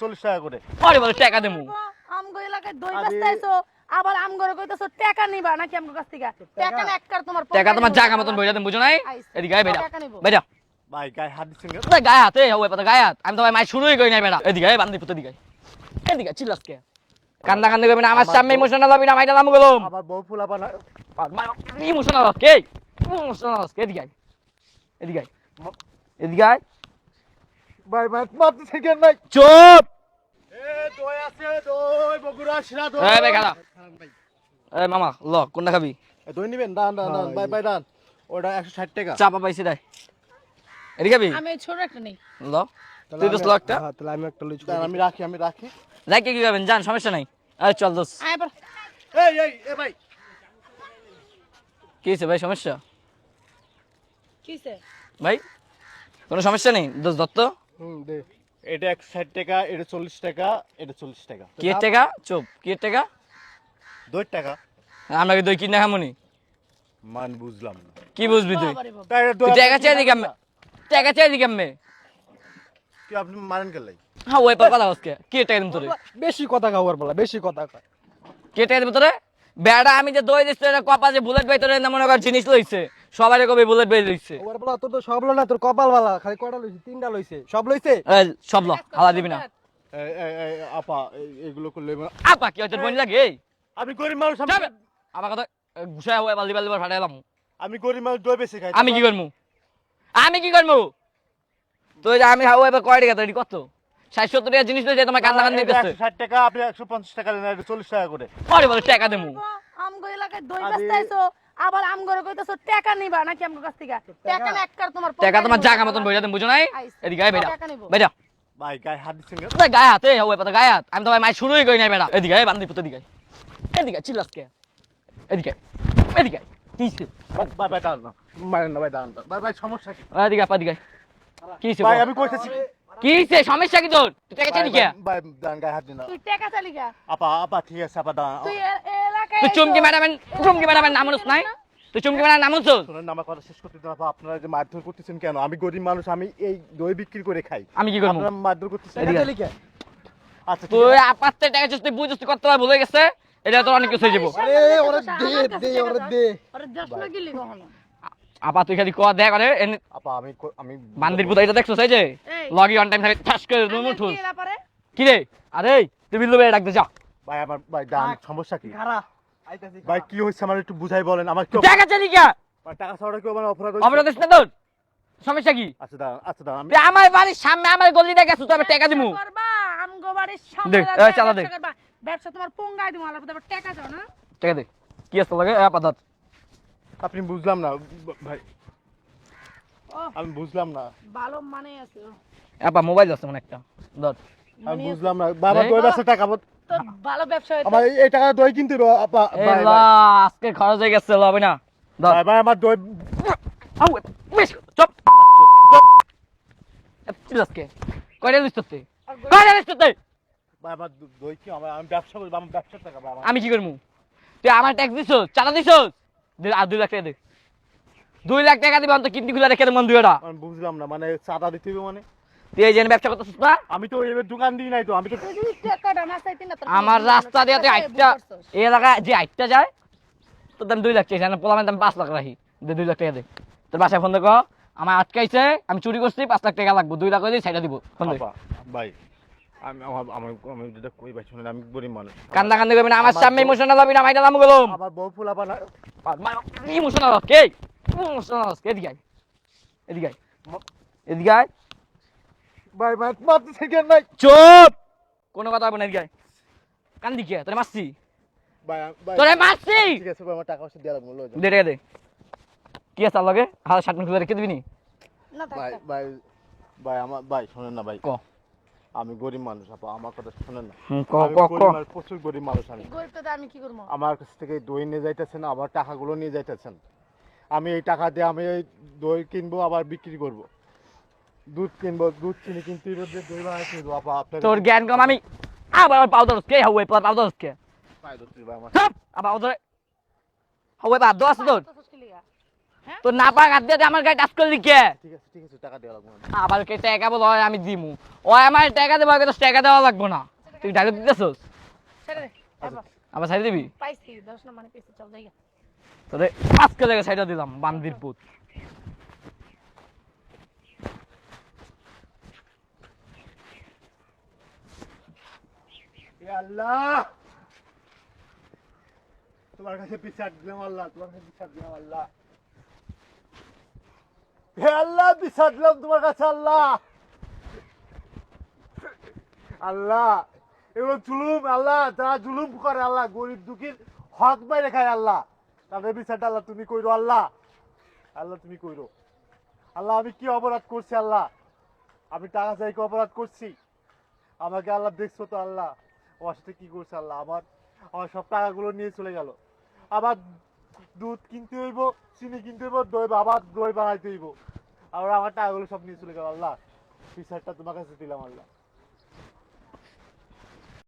চল্লিশ টাকা করে। আরে বলে টাকা দেবো। আমগো এলাকায় দই আরে- বেচতাইছো আবার আমগো কইতাছো টাকা নিবা নাকি আমগো কাছ থেকে? টাকা। না একবার তোমার টাকা তোমার জায়গা মতন বইরা দেন বুঝো নাই? এদিকে আয় বেটা বেটা। ভাই গায়ে হাত দিচ্ছেন কেন? ওই হাতে ওই পাতা গায়ে হাত। আমি তো ভাই মাই শুরুই করি নাই বেটা। এদিকে আয় বান্দি পুতো এদিকে। এদিকে চিল্লাস কে? কান্দা কান্দি করবি না আমার সামনে ইমোশনাল হবি না মাইটা নাম গেলাম আমার বউ ফুলা বানা ইমোশনাল কে? ইমোশনাল কে? এদিকে আয়। এদিকে আয়। এদিকে আয়। ভাই ভাই মারতেছেন কেন ভাই। চুপ! এ দই আছে দই বগুড়া শিরা দই এই ভাই খালা এই মামা ল কোনটা খাবি? এ, দই নিবেন? দান দান দান ভাই। ভাই দান ওটা একশো ষাট টাকা। চাপা পাইছি তাই এদিকে খাবি? আমি ছোট একটা নেই। ল। তুই ল একটা। তাহলে আমি একটা লুচি দান আমি রাখি আমি রাখি। যাই কি খাবেন যান সমস্যা নাই। আরে চল দোস আয় পর এই এই এ ভাই। কি ভাই সমস্যা? কিসে ভাই কোনো সমস্যা নেই? দোষ দত্ত? হুম দে। এটা টাকা এটা টাকা এটা চল্লিশ টাকা। কি টাকা? চুপ। কি টাকা? দই টাকা। আমরা কি দই কিনে খামুনি? মান বুঝলাম না। কি বুঝবি তুই? টাকা দিকে দিকে আমি কি আপনি মারেন কেন লাই? হ্যাঁ ওই পর কথা হচ্ছে কি? টাকা দিম তোরে? বেশি কথা খাওয়ার বলা বেশি কথা কয়। কি এর টাকা দিব তোরে? বেড়া আমি যে দই দিচ্ছি এটা কপা যে বুলেট ভাই তোরে না মনে কর জিনিস লইছে। সবারই কবে বুলেট লইছে ওর বলা তোর তো সব লো না তোর কপাল বালা খালি কয়টা লইছে? তিনটা লইছে। সব লইছে? সব ল হালা দিবি না। আপা এইগুলো করলে আপা কি হচ্ছে বোন লাগে? আমি গরিব মানুষ আমি- আমার কথা ঘুষায় হয়ে বালদি বালদি ফাটাই এলাম। আমি গরিব মানুষ দই বেশি খাই। আমি কি করব আমি কি করব তুই আমি হাওয়া এবার কয় টাকা? তোর কত ষাট সত্তর টাকা জিনিস তোমার কান্না কান্দি দিতেছে একশো ষাট টাকা আপনি একশো পঞ্চাশ টাকা নেন চল্লিশ টাকা করে। আরে বলে টাকা দেবো। আমগো এলাকায় দই আবার আমগো কইতাছো টাকা নিবা নাকি আমগো কাছ থেকে? টাকা? না একবার তোমার টাকা তোমার। জায়গা মতন বইরা দেন বুঝো নাই? এদিকে আয় বেটা। বেটা। ভাই গায়ে হাত দিচ্ছেন কেন? ওই গায়ে হাতে ওই পাতা গায়ে হাত। আমি তো ভাই মাই শুরুই করি নাই বেটা। এদিকে আয় বান্দি পুতো এদিকে আয়। এদিকে আয়, চিল্লাস কে? এদিকে আয়, এদিকে আয়। কি হইছে? ভাই, ভাই দাঁড়ান না। মারেন না ভাই দাঁড়ান না। ভাই ভাই সমস্যা কি? এদিকে আয়, এদিকে আয়। কি হইছে ভাই আমি কইতেছি কি? হইছে সমস্যা কি তোর? তুই টাকা চাইলি কে? ভাই, দাঁড়ান গায়ে হাত দিন তুই টাকা চালি গা আপা আপা ঠিক আছে আপা দাঁড়ান। তুই তুই চুমকি। ম্যাডামের চুমকি ম্যাডামের নাম অনুস নাই তুই চুমকি ম্যাডামের নাম অনুস শোনেন আমার কথা শেষ করতে দিন আপনারা যে মারধর করতেছেন কেন? আমি গরিব মানুষ আমি এই দই বিক্রি করে খাই। আমি কি করব? আপনারা মারধর করতেছেন? এদিকে আয়। লিখে আচ্ছা তুই আপাতত টাকা তুই বুঝছিস তুই কত ভুলে গেছে? এটা তোর অনেক কিছু হয়ে যাব। আরে ওরে দে দে ওরে দে। ওরে দেশ লাগি লি কখনো। আপা তুই খালি কয়া দেখ আরে এনে আপা আমি ক- আমি বান্দির পুতা এটা দেখছ সেই যে? লগি অন টাইম থাকে ঠাস করে তুমি আমার উঠুস কি রে? আরে তুই বিল্লু ভাই ডাকতে যা। ভাই আমার ভাই দাঁড়ান সমস্যা কি? খারা আইতাছি ভাই কি হয়েছে আমার একটু বুঝাই বলেন? আমার কি টাকা চালি কে টাকা ছাড়া কি আমার অপরাধ হয়েছে? অপরাধ না সমস্যা কি? আচ্ছা দাঁড়ান আচ্ছা দাঁড়ান আমার বাড়ির সামনে আমার গলিতে গেছো তুই আবার টাকা দিমু। ব্যবসা করবা, আমগো বাড়ির সামনে দে, এই চালা দে। ব্যবসা তোমার পোঙ্গায় দিমু আলাদা টাকা দাও না। টাকা দে। কি আছে লাগে? আপাতত। আপনি বুঝলাম না ভাই। আমি বুঝলাম না। ভালো মানে আছে আপা মোবাইল আছে মানে একটা। ধর। আমি বুঝলাম না বাবা? দই বেচা টাকা ভালো ব্যবসা হইতো। আমার এই- টাকা দই কিনতে হবে, আপা ভাই, আজকে খরচ হয়ে গেছে লবে না। ভাই ভাই আমার দই আউ বেশ চুপ। চিল্লাস কে কয়টা লিস্ট কয়টা লিস্ট ভাই আমার দই কি? আমার আমি ব্যবসা করি আমার ব্যবসার টাকা ভাই আমি কি করব তুই আমার ট্যাক্স দিছস চাঁদা দিছস? আর দুই লাখ টাকা দে। দুই লাখ টাকা দিবি অন্ত কিডনি খুলে রেখে মন দুইটা। আমি বুঝলাম না মানে চাঁদা দিতে হবে মানে। তুই এই জেনে ব্যবসা করতেছিস না? আমি তো এবার দোকান দিই নাই তো আমি তো আমার রাস্তা দিয়ে। এই এলাকায় যে আইটা যায় তোর দাম দুই লাখ চাইছে না পোলামের দাম পাঁচ লাখ রাখি। দে দুই লাখ টাকা দে। তোর বাসায় ফোন দেখো আমার আটকাইছে আমি চুরি করছি পাঁচ লাখ টাকা লাগবো দুই লাখ হয়ে সাইডা দিব ফোন ভাই আমি আমার আমার আমি যেটা কই ভাই শুনেন আমি গরিব মানুষ। কান্দা কান্দি করবি না আমার আমার সামনে বউ- ইমোশনাল হবি না মাইটা নাম গেলাম। আমার বউ ফুলা বানা ইমোশনাল কে? ইমোশনাল কে? এদিকে ভাই ভাই? চুপ! কোনো কথা হবে না এদিকে আয়। কান্দি কে? তোরে মারছি। ভাই আম- ভাই তোরে মারছি! ঠিক আছে আমার টাকা পয়সা দেওয়া লাগবে। দে টাকা দে। কি আছে তার লগে? হাত শার্ট খুলে রেখে দিবি নি? না ভাই ভাই ভাই আমার ভাই শোনেন না ভাই। ক? আমি গরিব মানুষ আপা আমার কথা শোনেন না। হুম, ক ক ক। প্রচুর গরিব মানুষ আমি। আমি কি করব? আমার কাছ থেকে দই নিয়ে যাইতেছেন আবার টাকাগুলো নিয়ে যাইতেছেন। আমি এই টাকা দিয়ে আমি এই দই কিনবো আবার বিক্রি করব। দুধ কিনবো দুধ চিনি কিনতে তোর জ্ঞান কম আমি আবার পাউদার কে হাওয়ে পাউদার কে? আবার ওদের হাওয়ে পা দোয়া আছে তোর তো। হ্যাঁ? না পাক হাত দিয়ে আমার গায়ে টাচ করলি কে? ঠিক আছে ঠিক আছে টাকা দেওয়া লাগবে আবার কে টাকা বল আমি দিমু। ও আমার টাকা দেবো আগে তো টাকা দেওয়া লাগবো না। তুই টাকা দিতেছস? ছেড়ে দে এবার আবার। সাইড দিবি? পাইছি দশ নম্বর মানে পেয়েছি চল জায়গা তোরে আজকে লেগে সাইডা দিলাম বান্দির পুত। আল্লাহ। তোমার কাছে দিলাম আল্লাহ, তোমার কাছে দিলাম আল্লাহ। দিলাম তোমার কাছে আল্লাহ। আল্লাহ জুলুম আল্লাহ জুলুম করে আল্লাহ, গরিব দুঃখীর হক বাইরে খায় আল্লাহ। তাদের বিচারটা আল্লাহ, তুমি কইরো আল্লাহ। আল্লাহ, তুমি কইরো। আল্লাহ, আমি কি অপরাধ করছি আল্লাহ? আমি টাকা চাই কি অপরাধ করছি। আমাকে আল্লাহ দেখছ তো আল্লাহ। আমার সাথে কি করছে আল্লাহ? আমার আমার সব টাকাগুলো নিয়ে চলে গেল। আবার দুধ কিনতে হইব, চিনি কিনতে হইব, দই আবার দই বানাইতে হইব। আবার আমার টাকাগুলো সব নিয়ে চলে গেল আল্লাহ। বিচারটা তোমার কাছে দিলাম আল্লাহ।